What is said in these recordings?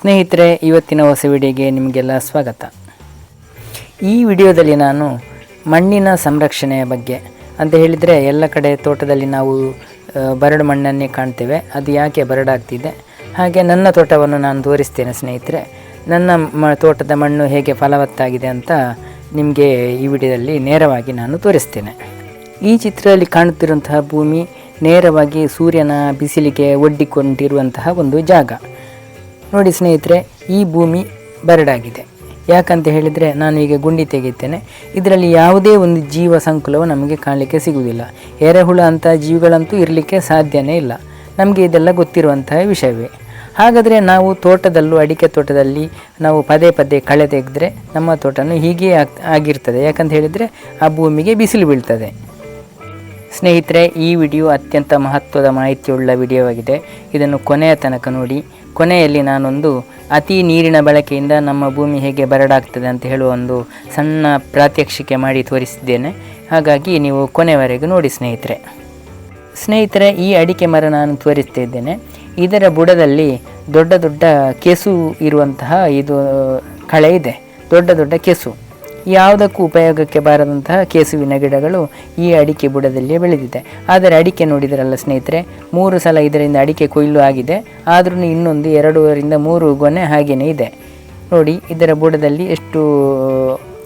ಸ್ನೇಹಿತರೆ, ಇವತ್ತಿನ ಹೊಸ ವಿಡಿಯೋಗೆ ನಿಮಗೆಲ್ಲ ಸ್ವಾಗತ. ಈ ವಿಡಿಯೋದಲ್ಲಿ ನಾನು ಮಣ್ಣಿನ ಸಂರಕ್ಷಣೆಯ ಬಗ್ಗೆ ಅಂತ ಹೇಳಿದರೆ ಎಲ್ಲ ಕಡೆ ತೋಟದಲ್ಲಿ ನಾವು ಬರಡು ಮಣ್ಣನ್ನೇ ಕಾಣ್ತೇವೆ. ಅದು ಯಾಕೆ ಬರಡಾಗ್ತಿದೆ? ಹಾಗೆ ನನ್ನ ತೋಟವನ್ನು ನಾನು ತೋರಿಸ್ತೇನೆ ಸ್ನೇಹಿತರೆ. ನನ್ನ ಮ, ತೋಟದ ಮಣ್ಣು ಹೇಗೆ ಫಲವತ್ತಾಗಿದೆ ಅಂತ ನಿಮಗೆ ಈ ವಿಡಿಯೋದಲ್ಲಿ ನೇರವಾಗಿ ನಾನು ತೋರಿಸ್ತೇನೆ. ಈ ಚಿತ್ರದಲ್ಲಿ ಕಾಣುತ್ತಿರುವಂತಹ ಭೂಮಿ ನೇರವಾಗಿ ಸೂರ್ಯನ ಬಿಸಿಲಿಗೆ ಒಡ್ಡಿಕೊಂಡಿರುವಂತಹ ಒಂದು ಜಾಗ. ನೋಡಿ ಸ್ನೇಹಿತರೆ, ಈ ಭೂಮಿ ಬರಡಾಗಿದೆ. ಯಾಕಂತ ಹೇಳಿದರೆ ನಾನು ಈಗ ಗುಂಡಿ ತೆಗೆಯುತ್ತೇನೆ. ಇದರಲ್ಲಿ ಯಾವುದೇ ಒಂದು ಜೀವ ಸಂಕುಲವು ನಮಗೆ ಕಾಣಲಿಕ್ಕೆ ಸಿಗುವುದಿಲ್ಲ. ಎರೆಹುಳ ಅಂತ ಜೀವಿಗಳಂತೂ ಇರಲಿಕ್ಕೆ ಸಾಧ್ಯನೇ ಇಲ್ಲ. ನಮಗೆ ಇದೆಲ್ಲ ಗೊತ್ತಿರುವಂತಹ ವಿಷಯವೇ. ಹಾಗಾದರೆ ನಾವು ತೋಟದಲ್ಲೂ, ಅಡಿಕೆ ತೋಟದಲ್ಲಿ ನಾವು ಪದೇ ಪದೇ ಕಳೆ ತೆಗೆದ್ರೆ ನಮ್ಮ ತೋಟನು ಹೀಗೆ ಆಗ್, ಆಗಿರ್ತದೆ. ಯಾಕಂತ ಹೇಳಿದರೆ ಆ ಭೂಮಿಗೆ ಬಿಸಿಲು ಬೀಳ್ತದೆ. ಸ್ನೇಹಿತರೆ, ಈ ವಿಡಿಯೋ ಅತ್ಯಂತ ಮಹತ್ವದ ಮಾಹಿತಿಯುಳ್ಳ ವಿಡಿಯೋವಾಗಿದೆ. ಇದನ್ನು ಕೊನೆಯ ತನಕ ನೋಡಿ. ಕೊನೆಯಲ್ಲಿ ನಾನೊಂದು ಅತಿ ನೀರಿನ ಬಳಕೆಯಿಂದ ನಮ್ಮ ಭೂಮಿ ಹೇಗೆ ಬರಡಾಗ್ತದೆ ಅಂತ ಹೇಳುವ ಒಂದು ಸಣ್ಣ ಪ್ರಾತ್ಯಕ್ಷಿಕೆ ಮಾಡಿ ತೋರಿಸಿದ್ದೇನೆ. ಹಾಗಾಗಿ ನೀವು ಕೊನೆವರೆಗೂ ನೋಡಿ ಸ್ನೇಹಿತರೆ. ಸ್ನೇಹಿತರೆ, ಈ ಅಡಿಕೆ ಮರ ನಾನು ತೋರಿಸ್ತಾ ಇದ್ದೇನೆ. ಇದರ ಬುಡದಲ್ಲಿ ದೊಡ್ಡ ದೊಡ್ಡ ಕೆಸು ಇರುವಂತಹ ಇದು, ಕಳೆ ಇದೆ. ದೊಡ್ಡ ದೊಡ್ಡ ಕೆಸು. ಯಾವುದಕ್ಕೂ ಉಪಯೋಗಕ್ಕೆ ಬಾರದಂತಹ ಕೇಸುವಿನ ಗಿಡಗಳು ಈ ಅಡಿಕೆ ಬುಡದಲ್ಲಿ ಬೆಳೆದಿದೆ. ಆದರೆ ಅಡಿಕೆ ನೋಡಿದರಲ್ಲ ಸ್ನೇಹಿತರೆ, ಮೂರು ಸಲ ಇದರಿಂದ ಅಡಿಕೆ ಕೊಯ್ಲು ಆಗಿದೆ. ಆದ್ರೂ ಇನ್ನೊಂದು ಎರಡೂವರಿಂದ ಮೂರು ಗೊನೆ ಹಾಗೆಯೇ ಇದೆ. ನೋಡಿ, ಇದರ ಬುಡದಲ್ಲಿ ಎಷ್ಟು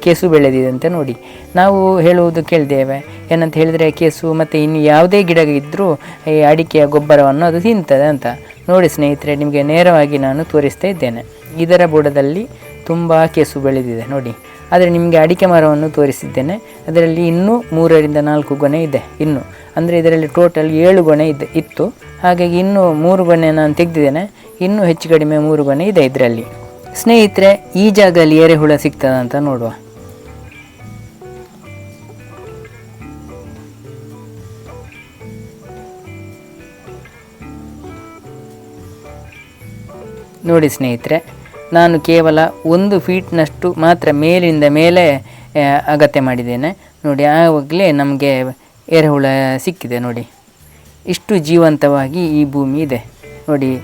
ಕೇಸು ಬೆಳೆದಿದೆ ಅಂತ ನೋಡಿ. ನಾವು ಹೇಳುವುದು ಕೇಳಿದ್ದೇವೆ ಏನಂತ ಹೇಳಿದರೆ ಕೇಸು ಮತ್ತು ಇನ್ನು ಯಾವುದೇ ಗಿಡ ಇದ್ದರೂ ಈ ಅಡಿಕೆಯ ಗೊಬ್ಬರವನ್ನು ಅದು ತಿಂತದೆ ಅಂತ. ನೋಡಿ ಸ್ನೇಹಿತರೆ, ನಿಮಗೆ ನೇರವಾಗಿ ನಾನು ತೋರಿಸ್ತಾ ಇದ್ದೇನೆ. ಇದರ ಬುಡದಲ್ಲಿ ತುಂಬ ಕೇಸು ಬೆಳೆದಿದೆ, ನೋಡಿ. ಆದರೆ ನಿಮಗೆ ಅಡಿಕೆ ಮರವನ್ನು ತೋರಿಸಿದ್ದೇನೆ. ಅದರಲ್ಲಿ ಇನ್ನೂ ಮೂರರಿಂದ ನಾಲ್ಕು ಗೊನೆ ಇದೆ, ಇನ್ನು. ಅಂದರೆ ಇದರಲ್ಲಿ ಟೋಟಲ್ ಏಳು ಗೊನೆ ಇದೆ, ಇತ್ತು. ಹಾಗಾಗಿ ಇನ್ನೂ ಮೂರು ಗೊನೆ ನಾನು ತೆಗೆದಿದ್ದೇನೆ. ಇನ್ನೂ ಹೆಚ್ಚು ಕಡಿಮೆ ಮೂರು ಗೊನೆ ಇದೆ ಇದರಲ್ಲಿ. ಸ್ನೇಹಿತರೆ, ಈ ಜಾಗದಲ್ಲಿ ಎರೆಹುಳ ಸಿಗ್ತದ ಅಂತ ನೋಡುವ. ನೋಡಿ ಸ್ನೇಹಿತರೆ ನಾನು ಕೇವಲ ಒಂದು ಫೀಟ್ನಷ್ಟು ಮಾತ್ರ ಮೇಲಿಂದ ಮೇಲೆ ಅಗತ್ಯ ಮಾಡಿದ್ದೇನೆ. ನೋಡಿ, ಆವಾಗಲೇ ನಮಗೆ ಎರೆಹುಳ ಸಿಕ್ಕಿದೆ, ನೋಡಿ. ಇಷ್ಟು ಜೀವಂತವಾಗಿ ಈ ಭೂಮಿ ಇದೆ. ನೋಡಿ,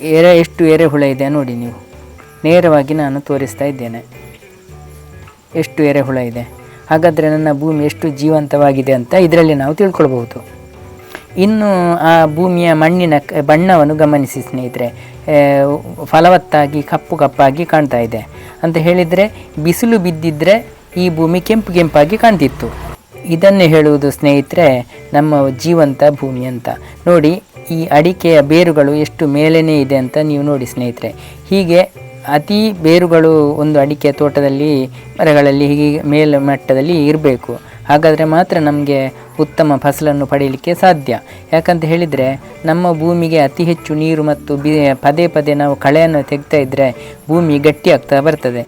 ಎರೆ, ಎಷ್ಟು ಎರೆಹುಳ ಇದೆ ನೋಡಿ ನೀವು. ನೇರವಾಗಿ ನಾನು ತೋರಿಸ್ತಾ ಇದ್ದೇನೆ. ಎಷ್ಟು ಎರೆಹುಳ ಇದೆ. ಹಾಗಾದರೆ ನನ್ನ ಭೂಮಿ ಎಷ್ಟು ಜೀವಂತವಾಗಿದೆ ಅಂತ ಇದರಲ್ಲಿ ನಾವು ತಿಳ್ಕೊಳ್ಬಹುದು. ಇನ್ನು ಆ ಭೂಮಿಯ ಮಣ್ಣಿನ ಬಣ್ಣವನ್ನು ಗಮನಿಸಿ ಸ್ನೇಹಿತರೆ. ಫಲವತ್ತಾಗಿ, ಕಪ್ಪು ಕಪ್ಪಾಗಿ ಕಾಣ್ತಾ ಇದೆ. ಅಂತ ಹೇಳಿದರೆ, ಬಿಸಿಲು ಬಿದ್ದಿದ್ರೆ ಈ ಭೂಮಿ ಕೆಂಪು ಕೆಂಪಾಗಿ ಕಾಣ್ತಿತ್ತು. ಇದನ್ನು ಹೇಳುವುದು ಸ್ನೇಹಿತರೆ, ನಮ್ಮ ಜೀವಂತ ಭೂಮಿ ಅಂತ. ನೋಡಿ, ಈ ಅಡಿಕೆಯ ಬೇರುಗಳು ಎಷ್ಟು ಮೇಲೇನೇ ಇದೆ ಅಂತ ನೀವು ನೋಡಿ ಸ್ನೇಹಿತರೆ. ಹೀಗೆ ಅತಿ ಬೇರುಗಳು ಒಂದು ಅಡಿಕೆ ತೋಟದಲ್ಲಿ, ಮರಗಳಲ್ಲಿ, ಹೀಗೆ ಮೇಲ್ಮಟ್ಟದಲ್ಲಿ ಇರಬೇಕು. ಹಾಗಾದರೆ ಮಾತ್ರ ನಮಗೆ ಉತ್ತಮ ಫಸಲನ್ನು ಪಡೆಯಲಿಕ್ಕೆ ಸಾಧ್ಯ. ಯಾಕಂತ ಹೇಳಿದರೆ, ನಮ್ಮ ಭೂಮಿಗೆ ಅತಿ ಹೆಚ್ಚು ನೀರು ಮತ್ತು ಬಿ, ಪದೇ ಪದೇ ನಾವು ಕಳೆಯನ್ನು ತೆಗ್ತಾ ಇದ್ದರೆ ಭೂಮಿ ಗಟ್ಟಿಯಾಗ್ತಾ ಬರ್ತದೆ.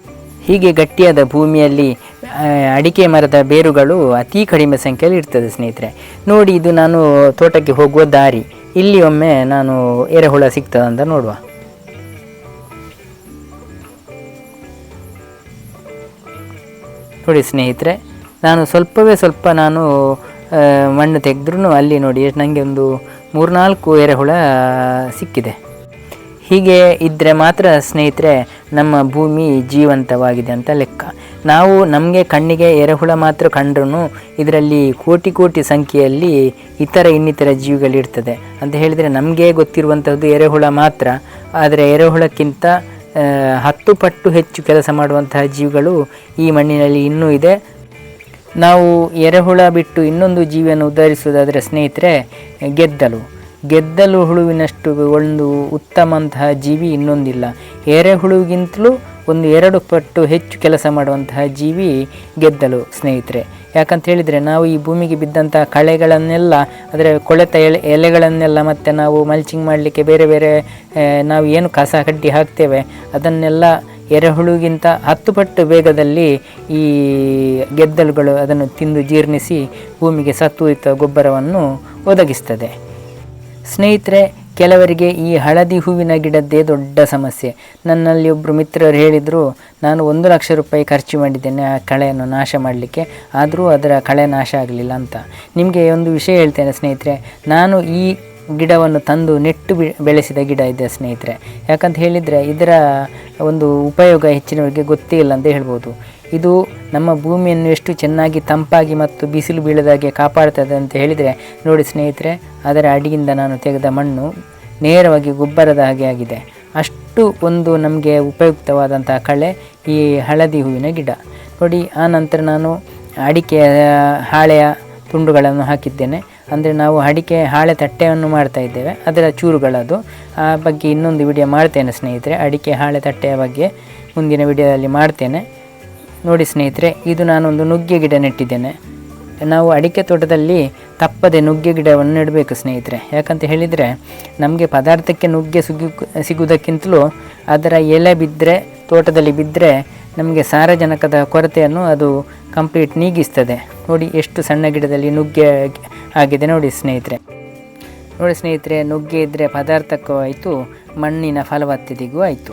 ಹೀಗೆ ಗಟ್ಟಿಯಾದ ಭೂಮಿಯಲ್ಲಿ ಅಡಿಕೆ ಮರದ ಬೇರುಗಳು ಅತಿ ಕಡಿಮೆ ಸಂಖ್ಯೆಯಲ್ಲಿ ಇರ್ತದೆ ಸ್ನೇಹಿತರೆ. ನೋಡಿ, ಇದು ನಾನು ತೋಟಕ್ಕೆ ಹೋಗುವ ದಾರಿ. ಇಲ್ಲಿ ಒಮ್ಮೆ ನಾನು ಎರೆಹುಳ ಅಂತ ನೋಡುವ. ನೋಡಿ ಸ್ನೇಹಿತರೆ ನಾನು ಸ್ವಲ್ಪವೇ ಸ್ವಲ್ಪ ನಾನು ಮಣ್ಣು ತೆಗೆದ್ರೂ ಅಲ್ಲಿ ನೋಡಿ ನನಗೆ ಒಂದು ಮೂರ್ನಾಲ್ಕು ಎರೆಹುಳ ಸಿಕ್ಕಿದೆ. ಹೀಗೆ ಇದ್ದರೆ ಮಾತ್ರ ಸ್ನೇಹಿತರೆ, ನಮ್ಮ ಭೂಮಿ ಜೀವಂತವಾಗಿದೆ ಅಂತ ಲೆಕ್ಕ. ನಾವು ನಮಗೆ ಕಣ್ಣಿಗೆ ಎರೆಹುಳ ಮಾತ್ರ ಕಂಡ್ರೂ ಇದರಲ್ಲಿ ಕೋಟಿ ಕೋಟಿ ಸಂಖ್ಯೆಯಲ್ಲಿ ಇತರ ಇನ್ನಿತರ ಜೀವಿಗಳಿರ್ತದೆ. ಅಂತ ಹೇಳಿದರೆ ನಮಗೆ ಗೊತ್ತಿರುವಂಥದ್ದು ಎರೆಹುಳ ಮಾತ್ರ. ಆದರೆ ಎರೆಹುಳಕ್ಕಿಂತ ಹತ್ತು ಪಟ್ಟು ಹೆಚ್ಚು ಕೆಲಸ ಮಾಡುವಂತಹ ಜೀವಿಗಳು ಈ ಮಣ್ಣಿನಲ್ಲಿ ಇನ್ನೂ ಇದೆ. ನಾವು ಎರೆಹುಳ ಬಿಟ್ಟು ಇನ್ನೊಂದು ಜೀವಿಯನ್ನು ಉದ್ಧರಿಸುವುದಾದರೆ, ಸ್ನೇಹಿತರೆ, ಗೆದ್ದಲು. ಗೆದ್ದಲು ಹುಳುವಿನಷ್ಟು ಒಂದು ಉತ್ತಮಂತಹ ಜೀವಿ ಇನ್ನೊಂದಿಲ್ಲ. ಎರೆಹುಳುಗಿಂತಲೂ ಒಂದು ಎರಡು ಪಟ್ಟು ಹೆಚ್ಚು ಕೆಲಸ ಮಾಡುವಂತಹ ಜೀವಿ ಗೆದ್ದಲು, ಸ್ನೇಹಿತರೆ. ಯಾಕಂತ ಹೇಳಿದರೆ, ನಾವು ಈ ಭೂಮಿಗೆ ಬಿದ್ದಂತಹ ಕಳೆಗಳನ್ನೆಲ್ಲ, ಅದರ ಕೊಳೆತ ಎಲೆ ಎಲೆಗಳನ್ನೆಲ್ಲ ಮತ್ತು ನಾವು ಮಲ್ಚಿಂಗ್ ಮಾಡಲಿಕ್ಕೆ ಬೇರೆ ಬೇರೆ ನಾವು ಏನು ಕಸ ಕಡ್ಡಿ ಹಾಕ್ತೇವೆ, ಅದನ್ನೆಲ್ಲ ಎರೆಹುಳುಗಿಂತ ಹತ್ತು ಪಟ್ಟು ವೇಗದಲ್ಲಿ ಈ ಗೆದ್ದಲುಗಳು ಅದನ್ನು ತಿಂದು ಜೀರ್ಣಿಸಿ ಭೂಮಿಗೆ ಸತ್ವಯುತ ಗೊಬ್ಬರವನ್ನು ಒದಗಿಸ್ತದೆ. ಸ್ನೇಹಿತರೆ, ಕೆಲವರಿಗೆ ಈ ಹಳದಿ ಹೂವಿನ ಗಿಡದ್ದೇ ದೊಡ್ಡ ಸಮಸ್ಯೆ. ನನ್ನಲ್ಲಿ ಒಬ್ಬರು ಮಿತ್ರರು ಹೇಳಿದರು, ನಾನು ಒಂದು ಲಕ್ಷ ರೂಪಾಯಿ ಖರ್ಚು ಮಾಡಿದ್ದೇನೆ, ಆ ಕಳೆಯನ್ನು ನಾಶ ಮಾಡಲಿಕ್ಕೆ. ಆದರೂ ಅದರ ಕಳೆ ನಾಶ ಆಗಲಿಲ್ಲ ಅಂತ. ನಿಮಗೆ ಒಂದು ವಿಷಯ ಹೇಳ್ತೇನೆ ಸ್ನೇಹಿತರೆ. ನಾನು ಈ ಗಿಡವನ್ನು ತಂದು ನೆಟ್ಟು ಬೆಳೆಸಿದ ಗಿಡ ಇದೆ ಸ್ನೇಹಿತರೆ. ಯಾಕಂತ ಹೇಳಿದರೆ ಇದರ ಒಂದು ಉಪಯೋಗ ಹೆಚ್ಚಿನವರಿಗೆ ಗೊತ್ತೇ ಇಲ್ಲ ಅಂತ ಹೇಳ್ಬೋದು. ಇದು ನಮ್ಮ ಭೂಮಿಯನ್ನು ಎಷ್ಟು ಚೆನ್ನಾಗಿ ತಂಪಾಗಿ ಮತ್ತು ಬಿಸಿಲು ಬೀಳದಾಗೆ ಕಾಪಾಡ್ತದೆ ಅಂತ ಹೇಳಿದರೆ, ನೋಡಿ ಸ್ನೇಹಿತರೆ, ಅದರ ಅಡಿಯಿಂದ ನಾನು ತೆಗೆದ ಮಣ್ಣು ನೇರವಾಗಿ ಗೊಬ್ಬರದ ಹಾಗೆ ಆಗಿದೆ. ಅಷ್ಟು ಒಂದು ನಮಗೆ ಉಪಯುಕ್ತವಾದಂತಹ ಕಳೆ ಈ ಹಳದಿ ಹೂವಿನ ಗಿಡ. ನೋಡಿ, ಆ ನಂತರ ನಾನು ಅಡಿಕೆಯ ಹಾಳೆಯ ತುಂಡುಗಳನ್ನು ಹಾಕಿದ್ದೇನೆ. ಅಂದರೆ ನಾವು ಅಡಿಕೆ ಹಾಳೆ ತಟ್ಟೆಯನ್ನು ಮಾಡ್ತಾ ಇದ್ದೇವೆ. ಅದರ ಚೂರುಗಳದು. ಆ ಬಗ್ಗೆ ಇನ್ನೊಂದು ವಿಡಿಯೋ ಮಾಡ್ತೇನೆ ಸ್ನೇಹಿತರೆ. ಅಡಿಕೆ ಹಾಳೆ ತಟ್ಟೆಯ ಬಗ್ಗೆ ಮುಂದಿನ ವಿಡಿಯೋದಲ್ಲಿ ಮಾಡ್ತೇನೆ. ನೋಡಿ ಸ್ನೇಹಿತರೆ, ಇದು ನಾನೊಂದು ನುಗ್ಗೆ ಗಿಡ ನೆಟ್ಟಿದ್ದೇನೆ. ನಾವು ಅಡಿಕೆ ತೋಟದಲ್ಲಿ ತಪ್ಪದೆ ನುಗ್ಗೆ ಗಿಡವನ್ನು ನೆಡಬೇಕು ಸ್ನೇಹಿತರೆ. ಯಾಕಂತ ಹೇಳಿದರೆ, ನಮಗೆ ಪದಾರ್ಥಕ್ಕೆ ನುಗ್ಗೆ ಸುಗಿ ಸಿಗುವುದಕ್ಕಿಂತಲೂ ಅದರ ಎಲೆ ಬಿದ್ದರೆ ತೋಟದಲ್ಲಿ ಬಿದ್ದರೆ ನಮಗೆ ಸಾರಜನಕದ ಕೊರತೆಯನ್ನು ಅದು ಕಂಪ್ಲೀಟ್ ನೀಗಿಸ್ತದೆ. ನೋಡಿ, ಎಷ್ಟು ಸಣ್ಣ ಗಿಡದಲ್ಲಿ ನುಗ್ಗೆ ಆಗಿದೆ. ನೋಡಿ ಸ್ನೇಹಿತರೆ. ನೋಡಿ ಸ್ನೇಹಿತರೆ, ನುಗ್ಗೆ ಇದ್ದರೆ ಪದಾರ್ಥಕ್ಕೂ ಆಯಿತು, ಮಣ್ಣಿನ ಫಲವತ್ತತೆಗೂ ಆಯಿತು.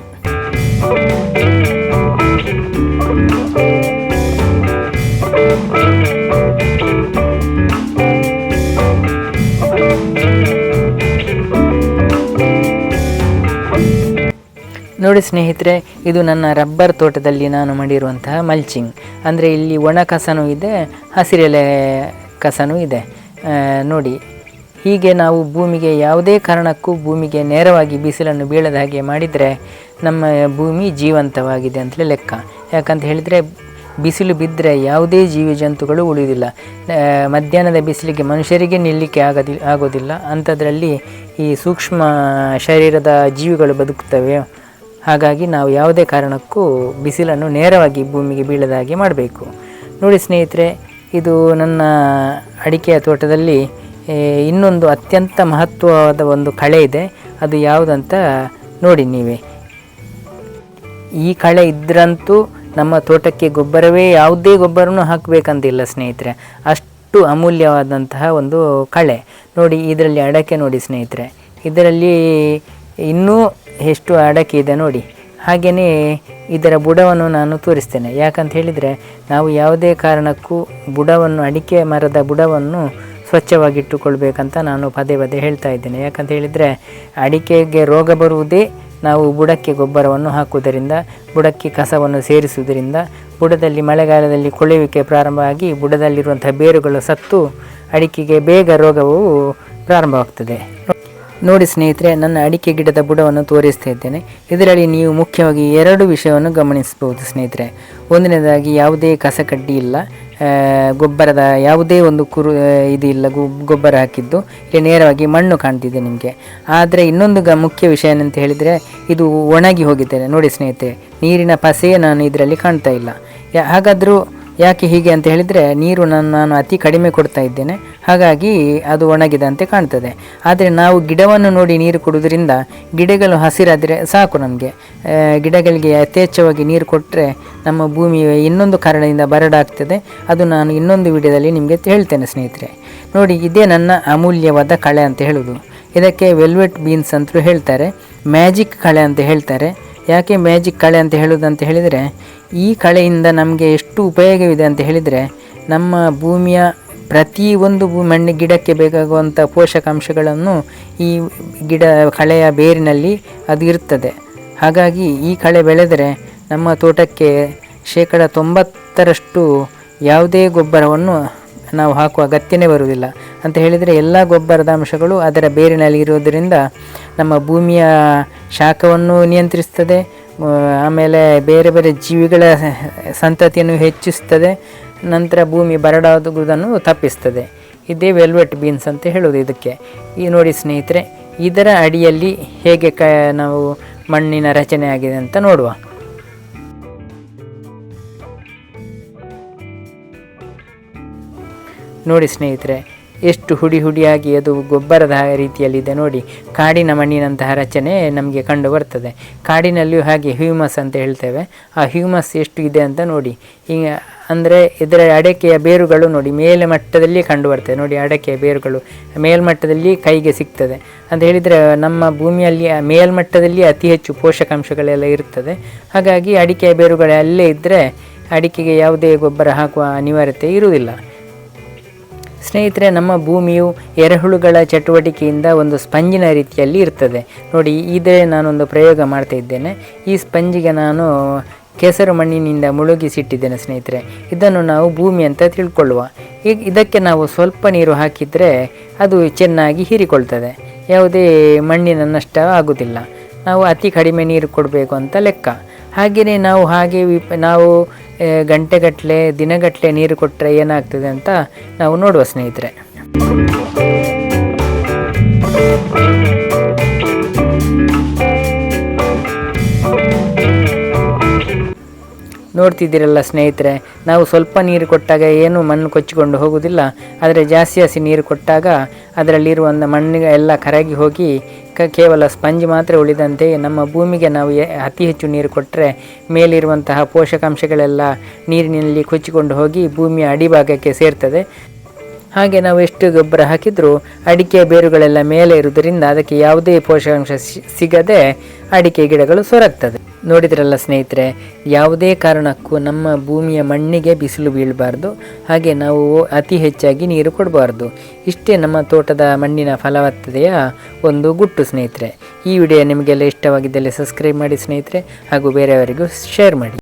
ನೋಡಿ ಸ್ನೇಹಿತರೆ, ಇದು ನನ್ನ ರಬ್ಬರ್ ತೋಟದಲ್ಲಿ ನಾನು ಮಾಡಿರುವಂತಹ ಮಲ್ಚಿಂಗ್. ಅಂದರೆ ಇಲ್ಲಿ ಒಣ ಕಸನೂ ಇದೆ, ಹಸಿರೆಲೆ ಕಸನೂ ಇದೆ. ನೋಡಿ, ಹೀಗೆ ನಾವು ಭೂಮಿಗೆ ಯಾವುದೇ ಕಾರಣಕ್ಕೂ ಭೂಮಿಗೆ ನೇರವಾಗಿ ಬಿಸಿಲನ್ನು ಬೀಳದ ಹಾಗೆ ಮಾಡಿದರೆ ನಮ್ಮ ಭೂಮಿ ಜೀವಂತವಾಗಿದೆ ಅಂತಲೇ ಲೆಕ್ಕ. ಯಾಕಂತ ಹೇಳಿದರೆ, ಬಿಸಿಲು ಬಿದ್ದರೆ ಯಾವುದೇ ಜೀವಿ ಜಂತುಗಳು ಉಳಿಯುವುದಿಲ್ಲ ಮಧ್ಯಾಹ್ನದ ಬಿಸಿಲಿಗೆ ಮನುಷ್ಯರಿಗೆ ನಿಲ್ಲಕ್ಕೆ ಆಗದಿ, ಆಗೋದಿಲ್ಲ. ಅಂಥದ್ರಲ್ಲಿ ಈ ಸೂಕ್ಷ್ಮ ಶರೀರದ ಜೀವಿಗಳು ಬದುಕುತ್ತವೆ ಹಾಗಾಗಿ ನಾವು ಯಾವುದೇ ಕಾರಣಕ್ಕೂ ಬಿಸಿಲನ್ನು ನೇರವಾಗಿ ಭೂಮಿಗೆ ಬೀಳದ ಹಾಗೆ ಮಾಡಬೇಕು. ನೋಡಿ ಸ್ನೇಹಿತರೆ ಇದು ನನ್ನ ಅಡಿಕೆಯ ತೋಟದಲ್ಲಿ ಇನ್ನೊಂದು ಅತ್ಯಂತ ಮಹತ್ವವಾದ ಒಂದು ಕಳೆ ಇದೆ. ಅದು ಯಾವುದಂತ ನೋಡಿ ನೀವೇ. ಈ ಕಳೆ ಇದ್ರಂತೂ ನಮ್ಮ ತೋಟಕ್ಕೆ ಗೊಬ್ಬರವೇ ಯಾವುದೇ ಗೊಬ್ಬರನೂ ಹಾಕಬೇಕಂತಿಲ್ಲ ಸ್ನೇಹಿತರೆ. ಅಷ್ಟು ಅಮೂಲ್ಯವಾದಂತಹ ಒಂದು ಕಳೆ. ನೋಡಿ, ಇದರಲ್ಲಿ ಅಡಕೆ ನೋಡಿ ಸ್ನೇಹಿತರೆ. ಇದರಲ್ಲಿ ಇನ್ನೂ ಎಷ್ಟು ಅಡಕೆ ಇದೆ ನೋಡಿ. ಹಾಗೆಯೇ ಇದರ ಬುಡವನ್ನು ನಾನು ತೋರಿಸ್ತೇನೆ. ಯಾಕಂತ ಹೇಳಿದರೆ ನಾವು ಯಾವುದೇ ಕಾರಣಕ್ಕೂ ಬುಡವನ್ನು, ಅಡಿಕೆ ಮರದ ಬುಡವನ್ನು ಸ್ವಚ್ಛವಾಗಿಟ್ಟುಕೊಳ್ಬೇಕಂತ ನಾನು ಪದೇ ಪದೇ ಹೇಳ್ತಾ ಇದ್ದೇನೆ. ಯಾಕಂತ ಹೇಳಿದರೆ ಅಡಿಕೆಗೆ ರೋಗ ಬರುವುದೇ ನಾವು ಬುಡಕ್ಕೆ ಗೊಬ್ಬರವನ್ನು ಹಾಕುವುದರಿಂದ, ಬುಡಕ್ಕೆ ಕಸವನ್ನು ಸೇರಿಸುವುದರಿಂದ, ಬುಡದಲ್ಲಿ ಮಳೆಗಾಲದಲ್ಲಿ ಕೊಳೆಯುವಿಕೆ ಪ್ರಾರಂಭ ಆಗಿ ಬುಡದಲ್ಲಿರುವಂಥ ಬೇರುಗಳು ಸತ್ತು ಅಡಿಕೆಗೆ ಬೇಗ ರೋಗವು ಪ್ರಾರಂಭವಾಗ್ತದೆ. ನೋಡಿ ಸ್ನೇಹಿತರೆ, ನನ್ನ ಅಡಿಕೆ ಗಿಡದ ಬುಡವನ್ನು ತೋರಿಸ್ತಾ ಇದ್ದೇನೆ. ಇದರಲ್ಲಿ ನೀವು ಮುಖ್ಯವಾಗಿ ಎರಡು ವಿಷಯವನ್ನು ಗಮನಿಸಬಹುದು ಸ್ನೇಹಿತರೆ. ಒಂದನೇದಾಗಿ, ಯಾವುದೇ ಕಸಕಡ್ಡಿ ಇಲ್ಲ. ಗೊಬ್ಬರದ ಯಾವುದೇ ಒಂದು ಕುರು ಇದು ಇಲ್ಲ ಗೊಬ್ಬರ ಹಾಕಿದ್ದು. ಇಲ್ಲಿ ನೇರವಾಗಿ ಮಣ್ಣು ಕಾಣ್ತಿದೆ ನಿಮಗೆ. ಆದರೆ ಇನ್ನೊಂದು ಗ, ಮುಖ್ಯ ವಿಷಯ ಏನಂತ ಹೇಳಿದರೆ, ಇದು ಒಣಗಿ ಹೋಗಿದ್ದೇನೆ. ನೋಡಿ ಸ್ನೇಹಿತರೆ, ನೀರಿನ ಪಸೆಯೇ ನಾನು ಇದರಲ್ಲಿ ಕಾಣ್ತಾ ಇಲ್ಲ. ಹಾಗಾದರೂ ಯಾಕೆ ಹೀಗೆ ಅಂತ ಹೇಳಿದರೆ ನೀರು ನಾನು ನಾನು ಅತಿ ಕಡಿಮೆ ಕೊಡ್ತಾ ಇದ್ದೇನೆ. ಹಾಗಾಗಿ ಅದು ಒಣಗಿದಂತೆ ಕಾಣ್ತದೆ. ಆದರೆ ನಾವು ಗಿಡವನ್ನು ನೋಡಿ ನೀರು ಕೊಡೋದ್ರಿಂದ ಗಿಡಗಳು ಹಸಿರಾದರೆ ಸಾಕು ನಮಗೆ. ಗಿಡಗಳಿಗೆ ಯಥೇಚ್ಛವಾಗಿ ನೀರು ಕೊಟ್ಟರೆ ನಮ್ಮ ಭೂಮಿ ಇನ್ನೊಂದು ಕಾರಣದಿಂದ ಬರಡಾಗ್ತದೆ. ಅದು ನಾನು ಇನ್ನೊಂದು ವಿಡಿಯೋದಲ್ಲಿ ನಿಮಗೆ ಹೇಳ್ತೇನೆ ಸ್ನೇಹಿತರೆ. ನೋಡಿ, ಇದೇ ನನ್ನ ಅಮೂಲ್ಯವಾದ ಕಳೆ ಅಂತ ಹೇಳೋದು. ಇದಕ್ಕೆ ವೆಲ್ವೆಟ್ ಬೀನ್ಸ್ ಅಂತಲೂ ಹೇಳ್ತಾರೆ. ಮ್ಯಾಜಿಕ್ ಕಳೆ ಅಂತ ಹೇಳ್ತಾರೆ. ಯಾಕೆ ಮ್ಯಾಜಿಕ್ ಕಳೆ ಅಂತ ಹೇಳೋದು ಅಂತ ಹೇಳಿದರೆ, ಈ ಕಳೆಯಿಂದ ನಮಗೆ ಎಷ್ಟು ಉಪಯೋಗವಿದೆ ಅಂತ ಹೇಳಿದರೆ, ನಮ್ಮ ಭೂಮಿಯ ಪ್ರತಿ ಒಂದು ಮಣ್ಣು ಗಿಡಕ್ಕೆ ಬೇಕಾಗುವಂಥ ಪೋಷಕಾಂಶಗಳನ್ನು ಈ ಗಿಡ, ಕಳೆಯ ಬೇರಿನಲ್ಲಿ ಅದು ಇರ್ತದೆ. ಹಾಗಾಗಿ ಈ ಕಳೆ ಬೆಳೆದರೆ ನಮ್ಮ ತೋಟಕ್ಕೆ ಶೇಕಡ ತೊಂಬತ್ತರಷ್ಟು ಯಾವುದೇ ಗೊಬ್ಬರವನ್ನು ನಾವು ಹಾಕುವ ಅಗತ್ಯನೇ ಬರುವುದಿಲ್ಲ. ಅಂತ ಹೇಳಿದರೆ ಎಲ್ಲ ಗೊಬ್ಬರದ ಅಂಶಗಳು ಅದರ ಬೇರಿನಲ್ಲಿ ಇರೋದರಿಂದ ನಮ್ಮ ಭೂಮಿಯ ಶಾಖವನ್ನು ನಿಯಂತ್ರಿಸ್ತದೆ ಆಮೇಲೆ ಬೇರೆ ಬೇರೆ ಜೀವಿಗಳ ಸಂತತಿಯನ್ನು ಹೆಚ್ಚಿಸ್ತದೆ, ನಂತರ ಭೂಮಿ ಬರಡಾಗುವುದನ್ನು ತಪ್ಪಿಸ್ತದೆ. ಇದೇ ವೆಲ್ವೆಟ್ ಬೀನ್ಸ್ ಅಂತ ಹೇಳೋದು ಇದಕ್ಕೆ. ಈ ನೋಡಿ ಸ್ನೇಹಿತರೆ, ಇದರ ಅಡಿಯಲ್ಲಿ ಹೇಗೆ ಕ, ನಾವು ಮಣ್ಣಿನ ರಚನೆ ಆಗಿದೆ ಅಂತ ನೋಡುವ. ನೋಡಿ ಸ್ನೇಹಿತರೆ ಎಷ್ಟು ಹುಡಿ ಹುಡಿಯಾಗಿ ಅದು ಗೊಬ್ಬರದ ರೀತಿಯಲ್ಲಿದೆ ನೋಡಿ. ಕಾಡಿನ ಮಣ್ಣಿನಂತಹ ರಚನೆ ನಮಗೆ ಕಂಡು ಬರ್ತದೆ. ಕಾಡಿನಲ್ಲಿಯೂ ಹಾಗೆ ಹ್ಯೂಮಸ್ ಅಂತ ಹೇಳ್ತೇವೆ. ಆ ಹ್ಯೂಮಸ್ ಎಷ್ಟು ಇದೆ ಅಂತ ನೋಡಿ. ಈಗ ಅಂದರೆ ಇದರ ಅಡಕೆಯ ಬೇರುಗಳು ನೋಡಿ ಮೇಲೆ ಮಟ್ಟದಲ್ಲಿ ಕಂಡು ಬರ್ತದೆ. ನೋಡಿ ಅಡಕೆಯ ಬೇರುಗಳು ಮೇಲ್ಮಟ್ಟದಲ್ಲಿ ಕೈಗೆ ಸಿಗ್ತದೆ. ಅಂತ ಹೇಳಿದರೆ ನಮ್ಮ ಭೂಮಿಯಲ್ಲಿ ಮೇಲ್ಮಟ್ಟದಲ್ಲಿ ಅತಿ ಹೆಚ್ಚು ಪೋಷಕಾಂಶಗಳೆಲ್ಲ ಇರ್ತದೆ. ಹಾಗಾಗಿ ಅಡಿಕೆಯ ಬೇರುಗಳಲ್ಲೇ ಇದ್ದರೆ ಅಡಿಕೆಗೆ ಯಾವುದೇ ಗೊಬ್ಬರ ಹಾಕುವ ಅನಿವಾರ್ಯತೆ ಇರುವುದಿಲ್ಲ. ಸ್ನೇಹಿತರೆ, ನಮ್ಮ ಭೂಮಿಯು ಎರೆಹುಳುಗಳ ಚಟುವಟಿಕೆಯಿಂದ ಒಂದು ಸ್ಪಂಜಿನ ರೀತಿಯಲ್ಲಿ ಇರ್ತದೆ. ನೋಡಿ, ಇದೇ ನಾನೊಂದು ಪ್ರಯೋಗ ಮಾಡ್ತಾ ಇದ್ದೇನೆ. ಈ ಸ್ಪಂಜಿಗೆ ನಾನು ಕೆಸರು ಮಣ್ಣಿನಿಂದ ಮುಳುಗಿಸಿಟ್ಟಿದ್ದೇನೆ ಸ್ನೇಹಿತರೆ. ಇದನ್ನು ನಾವು ಭೂಮಿ ಅಂತ ತಿಳ್ಕೊಳ್ಳುವ. ಈಗ ಇದಕ್ಕೆ ನಾವು ಸ್ವಲ್ಪ ನೀರು ಹಾಕಿದರೆ ಅದು ಚೆನ್ನಾಗಿ ಹೀರಿಕೊಳ್ತದೆ. ಯಾವುದೇ ಮಣ್ಣಿನ ನಷ್ಟ ಆಗುವುದಿಲ್ಲ ನಾವು ಅತಿ ಕಡಿಮೆ ನೀರು ಕೊಡಬೇಕು ಅಂತ ಲೆಕ್ಕ. ಹಾಗೆಯೇ ನಾವು ಹಾಗೆ ನಾವು ಗಂಟೆಗಟ್ಟಲೆ ದಿನಗಟ್ಟಲೆ ನೀರು ಕೊಟ್ಟರೆ ಏನಾಗ್ತದೆ ಅಂತ ನಾವು ನೋಡುವ ಸ್ನೇಹಿತರೆ. ನೋಡ್ತಿದ್ದೀರಲ್ಲ ಸ್ನೇಹಿತರೆ, ನಾವು ಸ್ವಲ್ಪ ನೀರು ಕೊಟ್ಟಾಗ ಏನು ಮಣ್ಣು ಕೊಚ್ಚಿಕೊಂಡು ಹೋಗುವುದಿಲ್ಲ. ಆದರೆ ಜಾಸ್ತಿ ಜಾಸ್ತಿ ನೀರು ಕೊಟ್ಟಾಗ ಅದರಲ್ಲಿರುವಂಥ ಮಣ್ಣಿಗೆ ಎಲ್ಲ ಕರಗಿ ಹೋಗಿ ಕ, ಕೇವಲ ಸ್ಪಂಜ್ ಮಾತ್ರ ಉಳಿದಂತೆ ನಮ್ಮ ಭೂಮಿಗೆ ನಾವು ಅತಿ ಹೆಚ್ಚು ನೀರು ಕೊಟ್ಟರೆ ಮೇಲಿರುವಂತಹ ಪೋಷಕಾಂಶಗಳೆಲ್ಲ ನೀರಿನಲ್ಲಿ ಕೊಚ್ಚಿಕೊಂಡು ಹೋಗಿ ಭೂಮಿಯ ಅಡಿಭಾಗಕ್ಕೆ ಸೇರ್ತದೆ. ಹಾಗೆ ನಾವು ಎಷ್ಟು ಗೊಬ್ಬರ ಹಾಕಿದರೂ ಅಡಿಕೆ ಬೇರುಗಳೆಲ್ಲ ಮೇಲೆ ಇರುವುದರಿಂದ ಅದಕ್ಕೆ ಯಾವುದೇ ಪೋಷಕಾಂಶ ಸಿಗದೆ ಅಡಿಕೆ ಗಿಡಗಳು ಸೊರಗ್ತದೆ. ನೋಡಿದ್ರಲ್ಲ ಸ್ನೇಹಿತರೆ, ಯಾವುದೇ ಕಾರಣಕ್ಕೂ ನಮ್ಮ ಭೂಮಿಯ ಮಣ್ಣಿಗೆ ಬಿಸಿಲು ಬೀಳಬಾರ್ದು, ಹಾಗೆ ನಾವು ಅತಿ ಹೆಚ್ಚಾಗಿ ನೀರು ಕೊಡಬಾರ್ದು. ಇಷ್ಟೇ ನಮ್ಮ ತೋಟದ ಮಣ್ಣಿನ ಫಲವತ್ತತೆಯ ಒಂದು ಗುಟ್ಟು ಸ್ನೇಹಿತರೆ. ಈ ವಿಡಿಯೋ ನಿಮಗೆಲ್ಲ ಇಷ್ಟವಾಗಿದ್ದಲ್ಲಿ ಸಬ್ಸ್ಕ್ರೈಬ್ ಮಾಡಿ ಸ್ನೇಹಿತರೆ, ಹಾಗೂ ಬೇರೆಯವರಿಗೂ ಶೇರ್ ಮಾಡಿ.